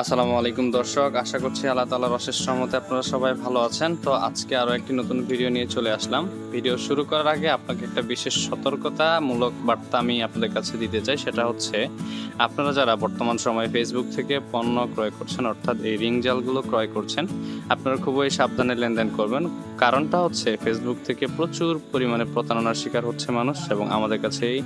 আসসালামু আলাইকুম দর্শক, আশা করছি আল্লাহ তালার অশেষ রহমতে আপনারা সবাই ভালো আছেন। তো আজকে আরও একটি নতুন ভিডিও নিয়ে চলে আসলাম। ভিডিও শুরু করার আগে আপনাকে একটা বিশেষ সতর্কতামূলক বার্তা আমি আপনাদের কাছে দিতে চাই, সেটা হচ্ছে, আপনারা যারা বর্তমান সময়ে ফেসবুক থেকে পণ্য ক্রয় করছেন, অর্থাৎ এই রিং জালগুলো ক্রয় করছেন, আপনারা খুবই সাবধানে লেনদেন করবেন। কারণটা হচ্ছে ফেসবুক থেকে প্রচুর পরিমাণে প্রতারণার শিকার হচ্ছে মানুষ এবং আমাদের কাছেই এই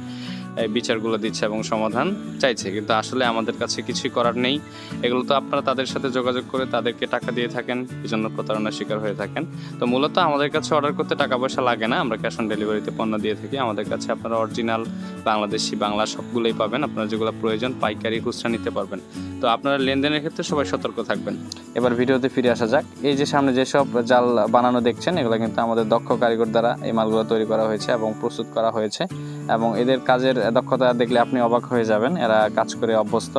বিচারগুলো দিচ্ছে এবং সমাধান চাইছে। কিন্তু আসলে আমাদের কাছে কিছুই করার নেই। এগুলো তো আপনারা তাদের সাথে যোগাযোগ করে তাদেরকে টাকা দিয়ে থাকেন এই জন্য প্রতারণার শিকার হয়ে থাকেন। তো মূলত আমাদের কাছে অর্ডার করতে টাকা পয়সা লাগে না। আমরা ক্যাশ অন ডেলিভারিতে পণ্য দিয়ে থাকি। আমাদের কাছে আপনারা অরিজিনাল বাংলাদেশি, বাংলা সবগুলোই পাবেন। আপনারা যেগুলো প্রয়োজন পাইকারি খুচরা নিতে পারবেন। তো আপনারা লেনদেনের ক্ষেত্রে সবাই সতর্ক থাকবেন। এবার ভিডিওতে ফিরে আসা যাক। এই যে সামনে যেসব জাল বানানো দেখছেন, এগুলো কিন্তু আমাদের দক্ষ কারিগর দ্বারা এই মালগুলো তৈরি করা হয়েছে এবং প্রস্তুত করা হয়েছে। এবং এদের কাজের দক্ষতা দেখলে আপনি অবাক হয়ে যাবেন। এরা কাজ করে অভ্যস্ত।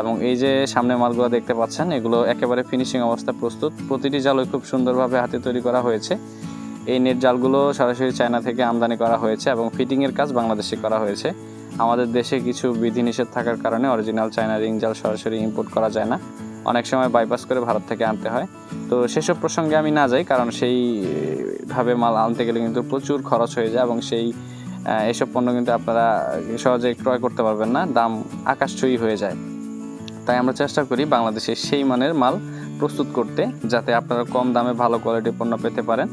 এবং এই যে সামনে মালগুলো দেখতে পাচ্ছেন, এগুলো একেবারে ফিনিশিং অবস্থা প্রস্তুত। প্রতিটি জালই খুব সুন্দরভাবে হাতে তৈরি করা হয়েছে। এই নেট জালগুলো সরাসরি চায়না থেকে আমদানি করা হয়েছে এবং ফিটিংয়ের কাজ বাংলাদেশে করা হয়েছে। আমাদের দেশে কিছু বিধিনিষেধ থাকার কারণে অরিজিনাল চায়না রিং জাল সরাসরি ইম্পোর্ট করা যায় না। অনেক সময় বাইপাস করে ভারত থেকে আনতে হয়। তো সেসব প্রসঙ্গে আমি না যাই, কারণ সেইভাবে মাল আনতে গেলে কিন্তু প্রচুর খরচ হয়ে যায় এবং সেই এসব পণ্য কিন্তু আপনারা সহজে ক্রয় করতে পারবেন না। দাম আকাশছুঁই হয়ে যায়। তাই আমরা চেষ্টা করি বাংলাদেশে সেই মানের মাল প্রস্তুত করতে, যাতে আপনারা কম দামে ভালো কোয়ালিটির পণ্য পেতে পারেন।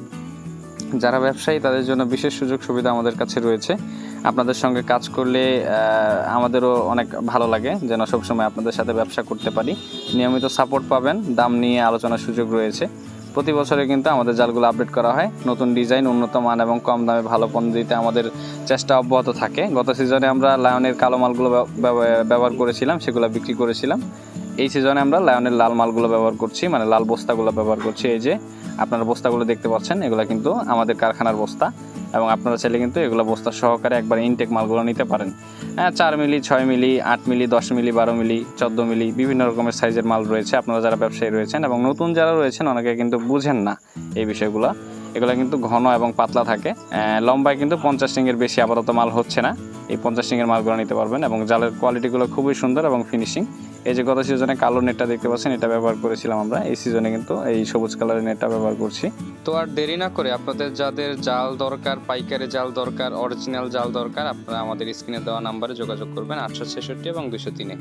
যারা ব্যবসায়ী, তাদের জন্য বিশেষ সুযোগ সুবিধা আমাদের কাছে রয়েছে। আপনাদের সঙ্গে কাজ করলে আমাদেরও অনেক ভালো লাগে যেন সবসময় আপনাদের সাথে ব্যবসা করতে পারি। নিয়মিত সাপোর্ট পাবেন, দাম নিয়ে আলোচনার সুযোগ রয়েছে। প্রতি বছরে কিন্তু আমাদের জালগুলো আপডেট করা হয়। নতুন ডিজাইন উন্নত মান এবং কম দামে ভালো পণ্য দিতে আমাদের চেষ্টা অব্যাহত থাকে। গত সিজনে আমরা লায়নের কালো মালগুলো ব্যব- ব্যব- ব্যবহার করেছিলাম, সেগুলো বিক্রি করেছিলাম। এই সিজনে আমরা লায়নের লাল মালগুলো ব্যবহার করছি মানে লাল বস্তাগুলো ব্যবহার করছি। এই যে আপনারা বস্তাগুলো দেখতে পাচ্ছেন, এগুলো কিন্তু আমাদের কারখানার বস্তা। এবং আপনারা চাইলে কিন্তু এগুলো বস্তা সহকারে একবার ইনটেক মালগুলো নিতে পারেন। হ্যাঁ চার মিলি, ছয় মিলি, আট মিলি, দশ মিলি, বারো মিলি, চোদ্দ মিলি বিভিন্ন রকমের সাইজের মাল রয়েছে আপনারা যারা ব্যবসায়ী রয়েছেন এবং নতুন যারা রয়েছেন অনেকে কিন্তু বুঝেন না এই বিষয়গুলো। এগুলো কিন্তু ঘন এবং পাতলা থাকে। লম্বায় কিন্তু পঞ্চাশ টিংয়ের বেশি আপাতত মাল হচ্ছে না। এই পঞ্চাশ সিংয়ের মাছগুলো নিতে পারবেন এবং জালের কোয়ালিটিগুলো খুবই সুন্দর এবং ফিনিশিং এই যে গত সিজনে কালো নেটটা দেখতে পাচ্ছেন, এটা ব্যবহার করেছিলাম আমরা। এই সিজনে কিন্তু এই সবুজ কালারের নেটটা ব্যবহার করছি। তো আর দেরি না করে আপনাদের যাদের জাল দরকার, পাইকারি জাল দরকার অরিজিনাল জাল দরকার, আপনারা আমাদের স্ক্রিনে দেওয়া নাম্বারে যোগাযোগ করবেন আটশো ছেষট্টি এবং দুশো তিনে